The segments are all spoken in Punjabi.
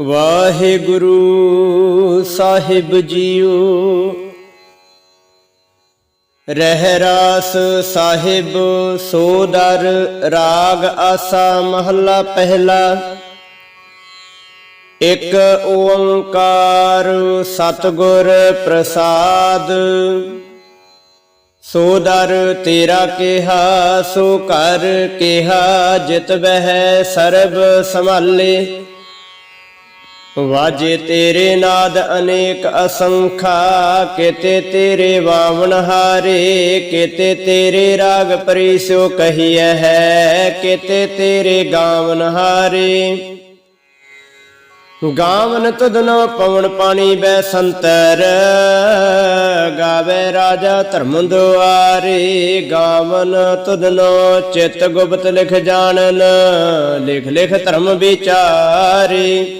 ਵਾਹਿਗੁਰੂ ਸਾਹਿਬ ਜੀਓ। ਰਹਿ ਰਾਸ ਸਾਹਿਬ ਸੋਦਰ ਰਾਗ ਆਸਾ ਮਹੱਲਾ ਪਹਿਲਾ। ਇਕ ਓੰਕਾਰ ਸਤਿਗੁਰ ਪ੍ਰਸਾਦ। ਸੋ ਦਰ ਤੇਰਾ ਕਿਹਾ, ਸੋ ਕਰ ਕਿਹਾ, ਜਿਤ ਬਹਿ ਸਰਬ ਸੰਭਾਲੇ। ਵਾਜੇ ਤੇਰੇ ਨਾਦ ਅਨੇਕ ਅਸੰਖਾ, ਕਿਤੇ ਤੇਰੇ ਵਾਵਣ ਹਾਰੇ, ਕਿਤੇ ਤੇਰੇ ਰਾਗ ਪਰਿਸੋ ਕਹੀਐ ਹੈ, ਕਿਤੇ ਤੇਰੇ ਗਾਵਨ ਹਾਰੇ। ਗਾਵਨ ਤੁਧਨੋ ਪਵਨ ਪਾਣੀ ਬੈ ਸੰਤਰ, ਗਾਵੇ ਰਾਜਾ ਧਰਮ ਦੁਆਰੇ ਗਾਵਨ ਤੁਧਨੋ ਚਿਤ ਗੁਪਤ ਲਿਖ ਜਾਣਨ, ਲਿਖ ਲਿਖ ਧਰਮ ਵਿਚਾਰੇ।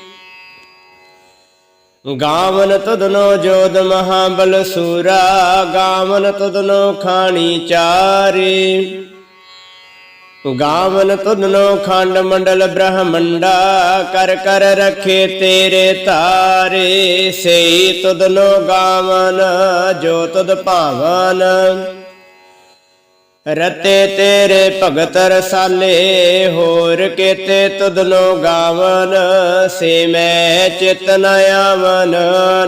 ਗਾਵਨ ਤੁਧਨੋ ਜੋਦ ਮਹਾਬਲ ਸੂਰਾ, ਗਾਵਨ ਤੁਧਨੋ ਖਾਣੀ ਚਾਰੇ। ਗਾਵਨ ਤੁਧਨੋ ਖੰਡ ਮੰਡਲ ਬ੍ਰਹਮੰਡਾ, ਕਰ ਕਰ ਰਖੇ ਤੇਰੇ ਤਾਰੇ। ਸਈ ਤੁਧਨੋ ਗਾਵਨ, ਜੋ ਤੁਧ ਭਾਵਨ। ਰਤੇ ਤੇਰੇ ਭਗਤ ਰਸਾਲੇ, ਹੋਰ ਕੇਤੇ ਤੁਧਨੋ ਗਾਵਨ? ਸੇ ਮੈਂ ਚਿਤ ਆਵਨ,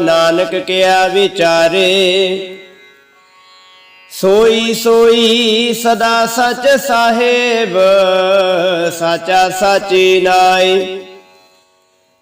ਨਾਨਕ ਕਿਆ ਵਿਚਾਰੇ? ਸੋਈ ਸੋਈ ਸਦਾ ਸਚ ਸਾਹਿਬ, ਸਾਚਾ ਸਾਚੀ ਨਾਈ।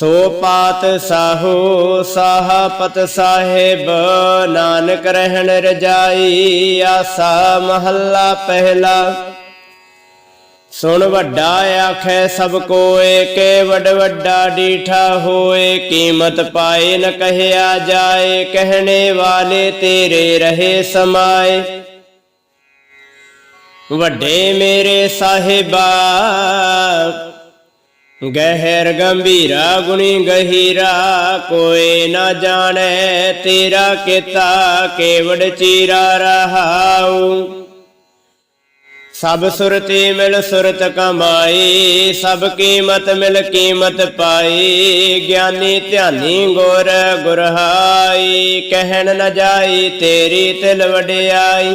ਸੋ ਪਾਤ ਸਾਹੋ ਸਾਹਪਤ ਸਾਹਿਬ, ਨਾਨਕ ਰਹਿਣ ਰਜਾਈ, ਆਸਾ ਮਹੱਲਾ ਪਹਿਲਾ। ਸੁਣ ਵੱਡਾ ਆਖੈ ਸਭ ਕੋਏ, ਕੇ ਵੱਡ ਵੱਡਾ ਡੀਠਾ ਹੋਏ, ਕੀਮਤ ਪਾਏ ਨ ਕਹਿਆ ਜਾਏ, ਕਹਿਣੇ ਵਾਲੇ ਤੇਰੇ ਰਹੇ ਸਮਾਏ। ਵੱਡੇ ਮੇਰੇ ਸਾਹਿਬਾ ਗਹਿਰ ਗੰਭੀਰਾ ਗੁਣੀ ਗਹੀਰਾ, ਕੋਈ ਨਾ ਜਾਣੈ ਤੇਰਾ ਕੀਤਾ, ਕੇਵੜ ਚੀਰਾ ਰਹਾਉ। ਸਭ ਸੁਰਤੀ ਮਿਲ ਸੁਰਤ ਕਮਾਈ, ਸਭ ਕੀਮਤ ਮਿਲ ਕੀਮਤ ਪਾਈ, ਗਿਆਨੀ ਧਿਆਨੀ ਗੁਰ ਗੁਰਹਾਈ, ਕਹਿਣ ਨ ਜਾਈ ਤੇਰੀ ਤਿਲ ਵਡਿਆਈ।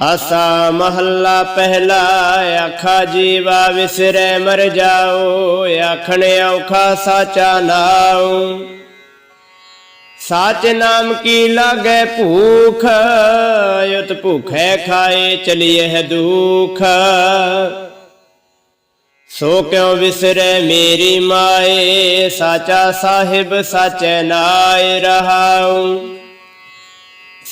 ਆਸਾ ਮਹੱਲਾ ਪਹਿਲਾ ਆਖਾ ਜੀਵਾ ਵਿਸਰੈ ਮਰ ਜਾਓ ਆਖਣ ਔਖਾ ਸਾਚਾ ਨਾਉ ਸਾਚ ਨਾਮ ਕੀ ਲਾਗੈ ਭੂਖ ਯਤ ਭੁਖੈ ਖਾਏ ਚਲੀਏ ਦੁਖ ਸੋ ਕਿਉ ਵਿਸਰੈ ਮੇਰੀ ਮਾਏ ਸਾਚਾ ਸਾਹਿਬ ਸਾਚੈ ਨਾਇ ਰਹਾਉ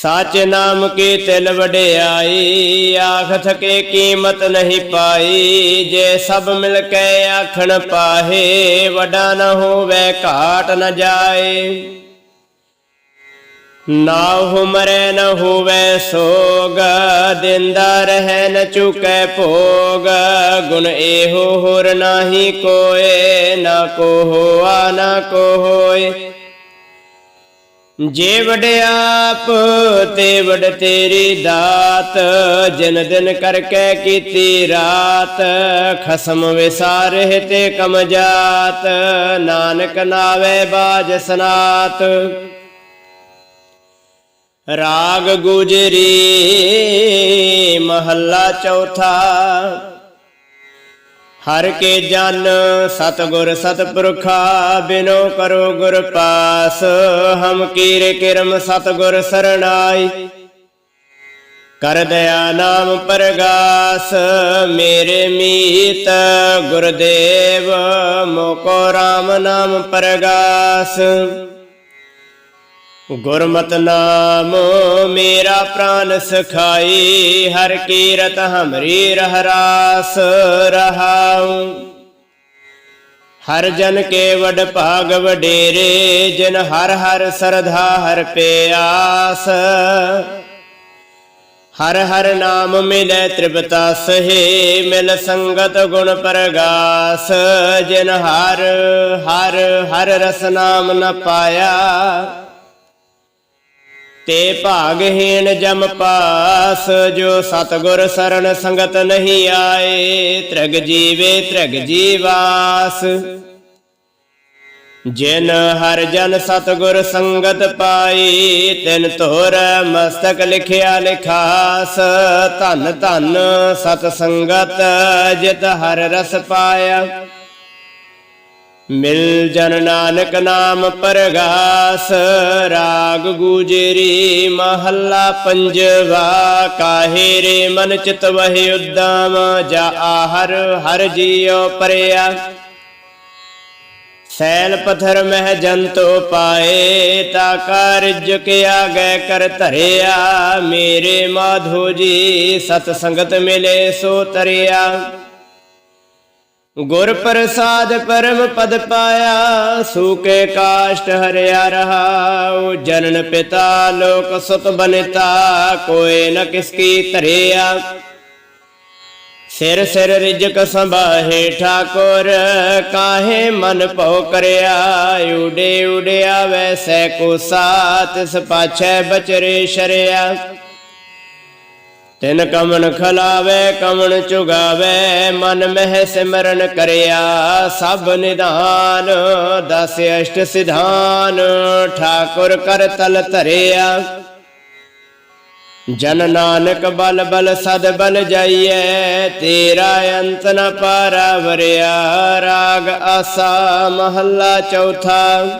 ਸਾਚ ਨਾਮ ਕੀ ਤਿਲ ਵਡਿਆਈ? ਆਖ ਥਕੇ ਕੀਮਤ ਨਹੀਂ ਪਾਈ? ਜੇ ਸਭ ਮਿਲ ਕੇ ਆਖਣ ਪਾਹੇ, ਵਡਾ ਨਾ ਹੋਵੇ, ਘਾਟ ਨਾ ਜਾਏ। ਨਾ ਹੁਮਰੈ ਨ ਹੋਵੇ ਸੋਗ, ਦਿੰਦਾ ਰਹਿ, ਨ ਚੁਕੈ ਭੋਗ। ਗੁਣ ਇਹੋ ਹੋਰ ਨਾਹੀ ਕੋਏ, ਨਾ ਕੋ ਹੋਆ ਨਾ ਕੋ ਹੋਏ ਜੇ ਵਡਿਆਪ ਤੇ ਵਡ ਤੇਰੀ ਦਾਤ, ਜਨ ਦਿਨ ਕਰਕੇ ਕੀਤੀ ਰਾਤ, ਖਸਮ ਵਿਸਾਰੇ ਤੇ ਕਮ ਜਾਤ, ਨਾਨਕ ਨਾਵੇ ਬਾਜ ਸਨਾਤ। ਰਾਗ ਗੁਜਰੀ ਮਹੱਲਾ ਚੌਥਾ ਹਰ ਕੇ ਜਨ ਸਤਗੁਰ ਸਤਪੁਰਖਾ, ਬਿਨੋ ਕਰੋ ਗੁਰ ਪਾਸ। ਹਮ ਕੀਰੇ ਕਿਰਮ ਸਤਗੁਰ ਸਰਣਾਈ। ਕਰ ਦਇਆ ਨਾਮ ਪਰਗਾਸ। ਮੇਰੇ ਮੀਤ ਗੁਰਦੇਵ, ਮੋਕੋ RAM ਨਾਮ ਪਰਗਾਸ। ਗੁਰਮਤ ਨਾਮ ਮੇਰਾ ਪ੍ਰਾਨ ਸਖਾਈ, ਹਰ ਕੀਰਤ ਹਮਰੀ ਰਹਰਾਸ ਰਹਾਉ। ਹਰ ਜਨ ਕੇ ਵਡ ਭਾਗ ਵਡੇਰੇ, ਜਿਨ ਹਰ ਹਰ ਸਰਧਾ ਹਰ ਪਿਆਸ। ਹਰ ਹਰ ਨਾਮ ਮਿਲੇ ਤ੍ਰਿਪਤਾ ਸਹੇ, ਮਿਲ ਸੰਗਤ ਗੁਣ ਪਰਗਾਸ। ਜਿਨ ਹਰ ਹਰ ਹਰ ਰਸ ਨਾਮ ਨ ਪਾਇਆ ਤੇ ਭਾਗਹੀਣ ਜਮ ਪਾਸ, ਜੋ ਸਤਗੁਰ ਸਰਣ ਸੰਗਤ ਨਹੀਂ ਆਏ, ਤ੍ਰਗ ਜੀਵੇ ਤ੍ਰਗ ਜੀਵਾਸ। ਜਿਨ ਹਰ ਜਨ ਸਤਗੁਰ ਸੰਗਤ ਪਾਈ, ਤਿਨ ਤੋਰ ਮਸਤਕ ਲਿਖਿਆ ਲਿਖਾਸ। ਧਨ ਧਨ ਸਤ ਸੰਗਤ ਜਿਤ ਹਰ ਰਸ ਪਾਇਆ। ਮਿਲ ਜਨ ਨਾਨਕ ਨਾਮ ਪਰਗਾਸ, ਰਾਗ ਗੁਜਰੀ ਮਹੱਲਾ ਪੰਜਵਾ, ਕਾਹੇ ਰੇ ਮਨ ਚਿਤ ਵਹਿ ਉਦਮ ਜਾ ਆਹਰ ਹਰ ਜੀਉ ਪਰਿਆ। ਸੈਲ ਪਥਰ ਮਹਿ ਜੰਤੋ ਪਾਏ, ਤਾ ਕਾਰਜ ਕੇ ਆਗੇ ਕਰ ਧਰਿਆ। ਮੇਰੇ ਮਾਧੋ ਜੀ, ਸਤ ਸੰਗਤ ਮਿਲੇ ਸੋ ਤਰਿਆ। ਗੁਰ ਪ੍ਰਸਾਦ ਪਰਮ ਪਦ ਪਾਇਆ, ਸੂਕੇ ਕਾਸ਼ਟ ਹਰਿਆ ਰਹਾਉ ਜਨਨ ਪਿਤਾ ਲੋਕ ਸੁਤ ਬਨਿਤਾ ਕੋਏ ਨ ਕਿਸ ਕੀ ਧਰਿਆ। ਸਿਰ ਸਿਰ ਰਿਜਕ ਸੰਭਾਹੇ ਠਾਕੁਰ, ਕਾਹੇ ਮਨ ਭਉ ਕਰਿਆ। ਉਡੇ ਉਡਿਆ ਵੈਸੈ ਕੋ ਸਾਤ ਤਿਸ ਬਚਰੇ ਸ਼ਰਿਆ। ਤਿਨ ਕਮਨ ਖਲਾਵੇ, ਕਮਨ ਚੁਗਾਵੇ, ਮਨ ਮਹਿ ਸਿਮਰਨ ਕਰਿਆ, ਸਭ ਨਿਧਾਨ, ਦਸ ਅਸ਼ਟ ਸਿਧਾਨ, ਠਾਕੁਰ ਕਰ ਤਲ ਧਰਿਆ। ਜਨ ਨਾਨਕ ਬਲ ਬਲ ਸਦ ਬਲ ਜਾਈਐ, ਤੇਰਾ ਅੰਤ ਨ ਪਾਰਾ ਵਰਿਆ, ਰਾਗ ਆਸਾ ਮਹੱਲਾ ਚੌਥਾ।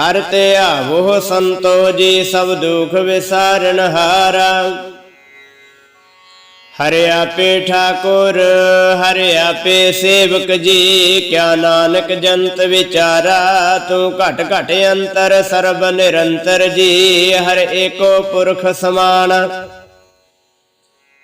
ਹਰ ਤੇ ਆਵੋ ਸੰਤੋ ਜੀ ਸਭ ਦੁਖ ਵਿਸਾਰਨ ਹਾਰਾ। ਹਰਿਆ ਪੇ ਠਾਕੁਰ ਹਰਿਆ ਪੇ ਸੇਵਕ ਜੀ, ਕਿਆ ਨਾਨਕ ਜੰਤ ਵਿਚਾਰਾ, ਤੂੰ ਘਟ ਘਟ ਅੰਤਰ ਸਰਬ ਨਿਰੰਤਰ ਜੀ, ਹਰ ਏਕੋ ਪੁਰਖ ਸਮਾਨ।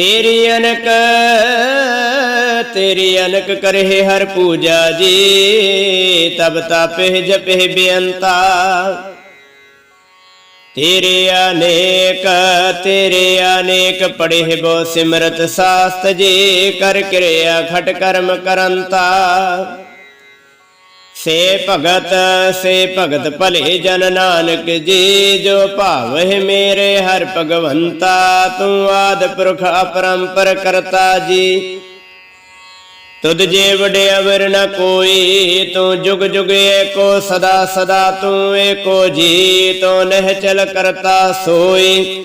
ਤੇਰੀ ਅਨਕ ਤੇਰੀ ਅਨਕ ਕਰਹਿ ਹਰ ਪੂਜਾ ਜੀ, ਤਬ ਤਾਪਹਿ ਜਪਹਿ ਬੇਅੰਤਾ। ਤੇਰੇ ਅਨੇਕ ਤੇਰੇ ਅਨੇਕ ਪੜਿਹ ਬੋ ਸਿਮਰਤ ਸਾਸਤ ਜੀ, ਕਰ ਕਿਰਿਆ ਖਟ ਕਰਮ ਕਰੰਤਾ। ਸੇ ਭਗਤ ਸੇ ਭਗਤ ਭਲੇ ਜਨ ਨਾਨਕ ਜੀ, ਜੋ ਭਾਵਹਿ ਮੇਰੇ ਹਰ ਭਗਵੰਤਾ, ਤੂੰ ਆਦ ਪੁਰਖ ਅਪਰੰਪਰ ਕਰਤਾ ਜੀ। ਤੁਧ ਜੇ ਵਡਿਆ ਨ ਕੋਈ, ਤੂੰ ਜੁਗ ਜੁਗ ਏਕੋ ਸਦਾ ਸਦਾ ਤੂੰ ਏਕੋ ਜੀ, ਤੂੰ ਨਹਿ ਚਲ ਕਰਤਾ ਸੋਈ।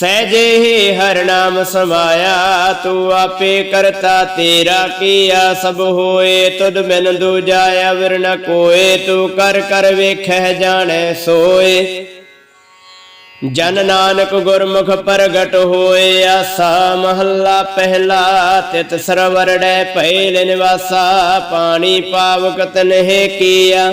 ਸਹਿਜੇ ਹੀ ਹਰ ਨਾਮ ਸਮਾਇਆ, ਤੂੰ ਆਪੇ ਕਰਤਾ ਤੇਰਾ ਕੀਆ, ਸਭ ਹੋਏ ਤੁਧ ਬਿਨ ਦੂਜਾ ਅਵਰ ਨ ਕੋਏ, ਤੂੰ ਕਰ ਕਰ ਵੇਖੈ ਜਾਣੈ ਸੋਏ। ਜਨ ਨਾਨਕ ਗੁਰਮੁਖ ਪ੍ਰਗਟ ਹੋਏ, ਆਸਾ ਮਹੱਲਾ ਪਹਿਲਾ, ਤਿਤ ਸਰਵਰੜੈ ਭੈਲ ਨਿਵਾਸਾ, ਪਾਣੀ ਪਾਵਕ ਤਨਹਿ ਕੀਆ।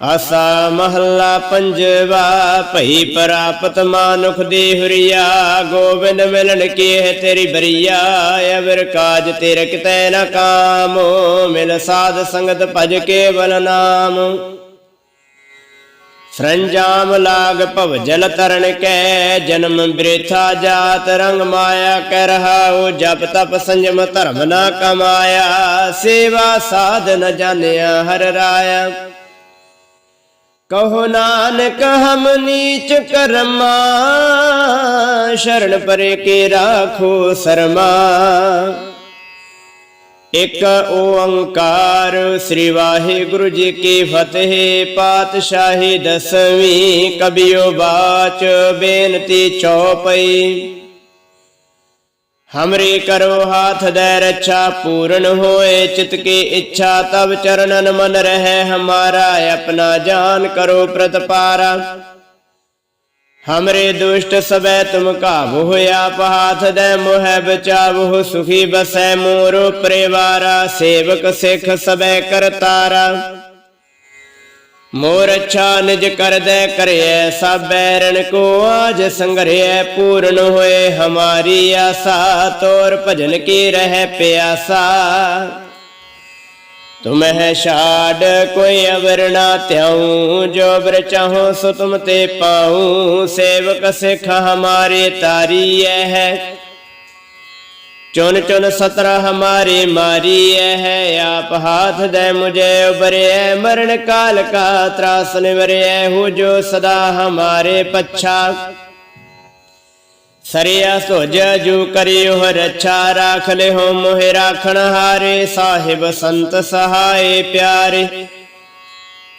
ਆਸਾ ਮਹੱਲਾ ਪੰਜਵਾ, ਭਈ ਪ੍ਰਾਪਤ ਮਾਨੁਖ ਦੀ ਹੁਰੀਆ, ਗੋਬਿੰਦ ਮਿਲਣ ਕੀ ਹੈ ਤੇਰੀ ਬਰੀਆ, ਅਵਰ ਕਾਜ ਤੇਰੇ ਕਿਤੈ ਨ ਕਾਮ, ਮਿਲ ਸਾਧ ਸੰਗਤ ਭਜ ਕੇਵਲ ਨਾਮ। ਸਰੰਜਾਮ ਲਾਗ ਭਵ ਜਲ ਤਰਨ ਕੈ, ਜਨਮ ਬ੍ਰਿਥਾ ਜਾਤ ਰੰਗ ਮਾਇਆ ਕਹਿ ਰਹਾਉ, ਜਪ ਤਪ ਸੰਜਮ ਧਰਮ ਨਾ ਕਮਾਇਆ, ਸੇਵਾ ਸਾਧ ਨ ਜਾਣਿਆ ਹਰ ਰਾਇਆ। ਕਹੋ ਨਾਨਕ, ਹਮ ਨੀਚ ਕਰਮਾ, ਸ਼ਰਨ ਪਰੇ ਕੇ ਰਾਖੋ ਸਰਮਾ। ਇਕ ਓੰਕਾਰ ਸ੍ਰੀ ਵਾਹਿਗੁਰੂ ਜੀ ਕੀ ਫਤਿਹ, ਪਾਤਸ਼ਾਹੀ ਦਸਵੀਂ ਕਬਿਓ ਬਾਚ, ਬੇਨਤੀ ਚੌਪਈ। ਹਮਰੀ ਕਰੋ ਹਾਥ ਦੇ ਰੱਛਾ, ਪੂਰਨ ਹੋਏ ਚਿਤ ਕੀ ਇੱਛਾ ਤਬ ਚਰਨਨ ਮਨ ਰਹਿ, ਹਮਾਰਾ ਆਪਣਾ ਜਾਨ ਕਰੋ ਪ੍ਰਤਪਾਰਾ। ਹਮਰੇ ਦੁਸ਼ਟ ਸਬੈ ਤੁਮ ਕਾਬੂ ਹੋਇਆ, ਪਹਾਥ ਦੇ ਮੋਹਿ ਬਚਾਵੋ ਸੁਖੀ ਬਸੈ ਮੋਰੋ ਪਰਿਵਾਰਾ, ਸੇਵਕ ਸਿੱਖ ਸਬੈ ਕਰਤਾਰਾ। ਮੋਰ ਅੱਛਾ ਨਿਜ ਕਰਦੈ ਕਰਿਐ ਸਭ ਬੈਰਣ ਕੋ ਆਜ ਸੰਗਰਿਐ ਪੂਰਨ ਹੋਏ ਹਮਾਰੀ ਆਸਾ, ਤੋਰ ਭਜਨ ਕੀ ਰਹਿ ਪਿਆਸਾ। ਤੁਮਹਿ ਛਾੜ ਕੋਈ ਅਵਰ ਨਾ ਤਿਉ ਜੋ ਬਰ ਚਾਹੋ ਸੋ ਤੁਮ ਤੇ ਪਾਉ, ਸੇਵਕ ਸਿਖ ਹਮਾਰੇ ਤਾਰੀ ਹੈ ਚੁਨ ਚੁਨ ਸਤਰ ਹਮਾਰੇ ਮਾਰੀਐ ਹੈ, ਆਪ ਹਾਥ ਦੇ ਮੁਝੇ ਉਬਰਿਐ ਮਰਨ ਕਾਲ ਕਾ ਤਰਾਸ ਨਿਵਰਿਐ, ਹੋ ਜੋ ਸਦਾ ਹਮਾਰੇ ਪੱਛਾ। ਸਰਿਆ ਸੁਜ ਜੂ ਕਰਿਓ ਰੱਛਾ ਰਾਖ ਲਿਓ ਮੋਹਿ ਰਾਖਣ ਹਾਰੇ, ਸਾਹਿਬ ਸੰਤ ਸਹਾਏ ਪਿਆਰੇ।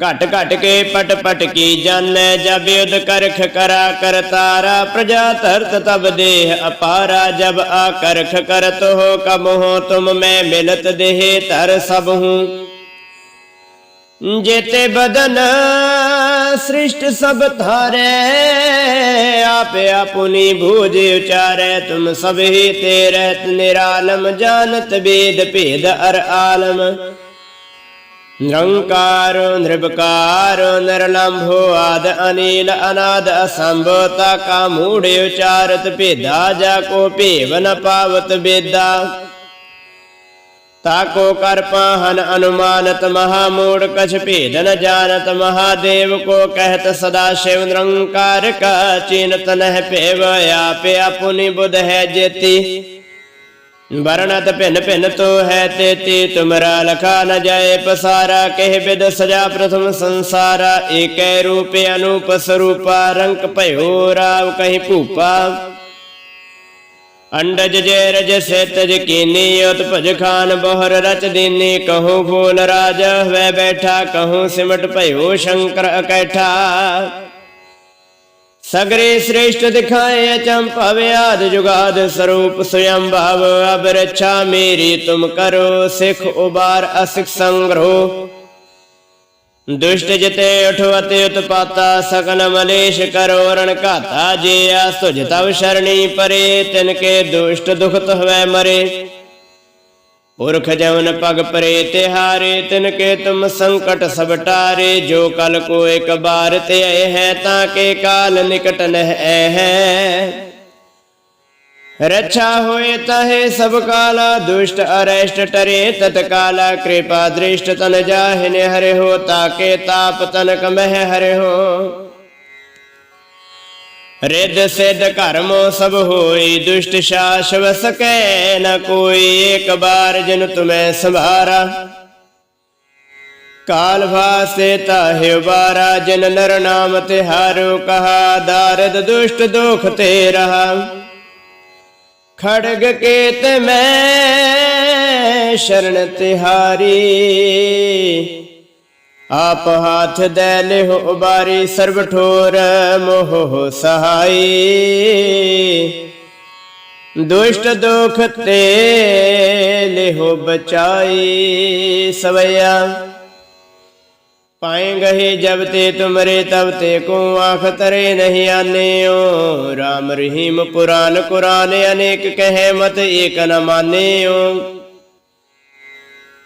ਘਟ ਘਟ ਕੇ ਪਟ ਪਟ ਕੀ ਜਾਣੈ ਜਬ ਯੁਧ ਕਰਖ ਕਰਾ ਕਰਤਾਰਾ ਪ੍ਰਜਾ ਧਰਤ ਤਬ ਦੇਹ ਅਪਾਰਾ ਜਬ ਆ ਕਰਖ ਕਰਤ ਹੋ ਕਬ ਹੋ ਤੁਮ ਮੈਂ ਮਿਲਤ ਦੇਹ ਧਰ ਸਭ ਹੂੰ ਜੇਤੇ ਬਦਨ ਸ੍ਰਿਸ਼ਟ ਸਭ ਧਾਰੇ ਆਪੇ ਆਪੁਨੀ ਭੂਜ ਉਚਾਰੈ ਤੁਮ ਸਭ ਹੀ ਤੇ ਰਹਿਤ ਨਿਰਾਲਮ ਜਾਣਤ ਬੇਦ ਭੇਦ ਅਰ ਆਲਮ ਨਿਰੰਕਾਰ ਨਿਰਭਕਾਰ ਨਿਰਲੰਭੋ ਆਦ ਅਨੀਲ ਅਨਾਦ ਅਸੰਭਤਾ ਕਾ ਮੂੜ ਉਚਾਰਤ ਭੇਦਾ ਜਾ ਕੋ ਭੇਵ ਨ ਪਾਵਤ ਬੇਦਾ ਤਾਕੋ ਕਰ ਪਾਹਨ ਅਨੁਮਾਨਤ ਮਹਾ ਮੂੜ ਕਛ ਭੇਦ ਨ ਜਾਣਤ ਮਹਾਦੇਵ ਕੋ ਕਹਿਤ ਸਦਾ ਸ਼ਿਵ ਨਿਰੰਕਾਰ ਕਾ ਚਿਨਤ ਨਹਿ ਭੇਵ ਆਪੇ ਆਪੁਨੀ ਬੁਧ ਹੈ ਜੇਤੀ ਵਰਣਤ ਭਿੰਨ ਭਿੰਨ ਤੋ ਹੈ ਤੇਤੀ ਤੁਮਰਾ ਲਖਾ ਨ ਜਾਏ ਪਸਾਰਾ, ਕਹਿ ਬਿਦ ਸਜਾ ਪ੍ਰਥਮ ਸੰਸਾਰਾ, ਏਕੈ ਰੂਪੇ ਅਨੂਪ ਸਰੂਪਾ, ਰੰਕ ਭਇਓ ਰਾਵ ਕਹੀ ਭੂਪਾ। ਅੰਡਜ ਜੇ ਰਜ ਸੇਤਜ ਕੀਨੀ ਉਤ ਭਜ ਖਾਨ ਬੋਹਰ ਰਚ ਦੀਨੀ, ਕਹੂੰ ਫੂਲ ਰਾਜ ਵੈ ਬੈਠਾ, ਕਹੂੰ ਸਿਮਟ ਭਇਓ ਸ਼ੰਕਰ ਅਕੈਠਾ। ਸਗਰੇ ਸ੍ਰੇਸ਼ਟ ਦਿਖਾਏ ਅਚੰਭਵ ਆਦ ਜੁਗਾਦ ਸਰੂਪ ਸਯੰ ਭਵ ਅਬ ਰੱਛਾ ਮੇਰੀ ਤੁਮ ਕਰੋ, ਸਿਖ ਉਬਾਰ ਅਸਿਖ ਸੰਗ੍ਰੋ ਦੁਸ਼ਟ ਜਿਤੇ ਉਠਵਤੇ ਉਤਪਾਤਾ ਸਕਨ ਮਲੇਸ਼ ਕਰੋ, ਰਣ ਘਾਤਾ ਜੇ ਆ ਸੁਜ ਤਵ ਸ਼ਰਣੀ ਪਰੇ, ਤਿਨ ਕੇ ਦੁਸ਼ਟ ਦੁਖਤ ਹੋਵੇ ਮਰੇ। ਪੁਰਖ ਜਵਨ ਪਗ ਪਰੇ ਤਿਹਾਰੇ, ਤਿਨ ਕੇ ਤੁਮ ਸੰਕਟ ਸਭ ਟਾਰੇ, ਜੋ ਕਲ ਕੋ ਇੱਕ ਬਾਰ ਤੇ ਆਏ ਹੈ, ਤਾਂ ਕੇ ਕਾਲ ਨਿਕਟ ਨਹਿ ਹੈ ਰੱਛਾ ਹੋਏ ਤਹੇ ਸਭ ਕਾਲਾ, ਦੁਸ਼ਟ ਅਰੈਸ਼ਟ ਟਰੇ, ਤਤ ਕਾਲਾ ਕਿਰਪਾ ਦ੍ਰਿਸ਼ਟ ਤਨ ਜਾਹਿਨ ਹਰਿ ਹੋ ਤਾਕੇ ਤਾਪ ਤਨਕ ਮਹਿ ਹਰਿ ਹੋ ਰਿੱਧ ਸਿੱਧ ਕਰਮੋ ਸਭ ਹੋਈ, ਦੁਸ਼ਟ ਸ਼ਾਸਵ ਸਕੈ ਨ ਕੋਈ। ਏਕ ਬਾਰ ਜਿਨ ਤੁਮੈ ਸੰਭਾਰਾ, ਕਾਲ ਵਾਸੇ ਤਾਹਿ ਉਬਾਰਾ। ਜਿਨ ਨਰ ਨਾਮ ਤਿਹਾਰੋ ਕਹਾ, ਦਾਰਦ ਦੁਸ਼ਟ ਦੁਖ ਤੇ ਰਹਾ ਖੜਗ ਕੇਤ ਮੈਂ, ਸ਼ਰਨ ਤਿਹਾਰੀ। ਆਪ ਹਾਥ ਦੇ ਲਿਹੁ ਉਬਾਰੀ ਸਰਬ ਠੋਰ ਮੋਹ ਸਹਾਈ। ਦੁਸ਼ਟ ਦੁਖ ਤੇ ਲਿਹੁ ਬਚਾਈ ਸਵਇਆ ਪਾਏ ਗਏ ਜਬ ਤੇ ਤੁਮਰੇ ਤਬ ਤੇ ਕੋ ਆਖ ਤਰੇ ਨਹੀਂ ਆਨਿਓ RAM ਰਹੀਮ ਪੁਰਾਨ ਕੁਰਾਨ ਅਨੇਕ ਕਹੇ ਮਤ ਏਕ ਨ ਮਾਨਿਓ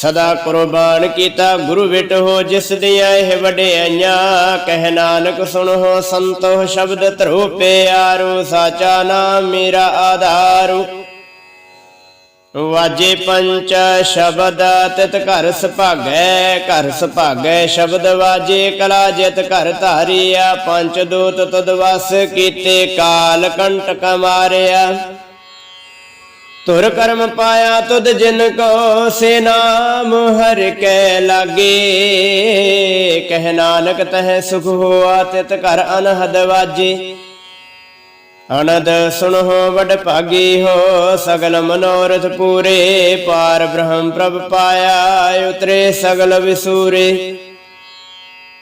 ਸਦਾ ਕੁਰਬਾਨ ਕੀਤਾ ਗੁਰੂ ਵਿਟ ਹੋ ਜਿਸ ਦੀਆਂ ਇਹ ਵਡਿਆਈਆਂ ਕਹਿ ਨਾਨਕ ਸੁਣੋ ਸੰਤੋ ਸ਼ਬਦ ਧਰੋ ਪਿਆਰੋ, ਸਾਚਾ ਨਾਮ ਮੇਰਾ ਆਧਾਰੂ। ਵਾਜੇ ਪੰਚ ਸ਼ਬਦ ਤਿਤ ਘਰ ਸੁਭਾਗੈ ਘਰ ਸੁਭਾਗੈ ਸ਼ਬਦ ਵਾਜੇ ਕਲਾ ਜਿਤ ਘਰ ਧਾਰਿਆ। ਪੰਚ ਦੂਤ ਤਦ ਵਸ ਕੀਤੇ ਕਾਲ ਕੰਟਕ ਮਾਰਿਆ। ਤੁਰ ਕਰਮ ਪਾਇਆ ਤੁਧ ਜਿਨ ਕੋ ਸੇ ਨਾਮ ਹਰ ਕੈ ਲਾਗੇ। ਕਹਿ ਨਾਨਕ ਤਹ ਸੁਖ ਹੋਆ ਤਿਤ ਘਰ ਅਨਹਦ ਵਾਜੇ। ਅਨੰਦ ਸੁਣੋ ਵਡ ਭਾਗੀ ਹੋ ਸਗਲ ਮਨੋਰਥ ਪੂਰੇ। ਪਾਰ ਬ੍ਰਹਮ ਪ੍ਰਭ ਪਾਇਆ ਉਤਰੇ ਸਗਲ ਵਿਸੂਰੇ।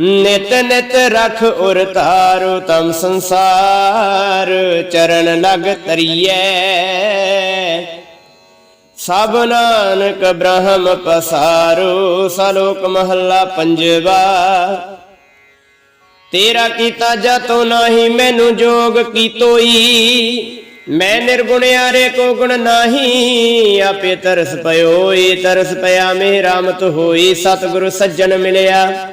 ਨਿਤ ਨਿਤ ਰਖ ਉਰ ਤਾਰੋ ਤਮ ਸੰਸਾਰ, ਚਰਨ ਲਗ ਤਰੀਐ। ਸਭ ਨਾਨਕ ਬ੍ਰਹਮ ਪਸਾਰੂ, ਸਲੋਕ ਮਹੱਲਾ ਪੰਜਵਾ। ਤੇਰਾ ਕੀਤਾ ਜਾਤੋ ਨਾਹੀ, ਮੈਨੂੰ ਜੋਗ ਕੀਤੋਈ। ਮੈਂ ਨਿਰਗੁਣਿਆਰੇ ਕੋ ਗੁਣ ਨਾਹੀ, ਆਪੇ ਤਰਸ ਪਇਓਈ, ਤਰਸ ਪਿਆ ਮੇਰਾ ਮਤ ਹੋਈ। ਸਤਿਗੁਰੂ ਸੱਜਣ ਮਿਲਿਆ।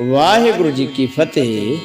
ਵਾਹਿਗੁਰੂ ਜੀ ਕੀ ਫਤਿਹ।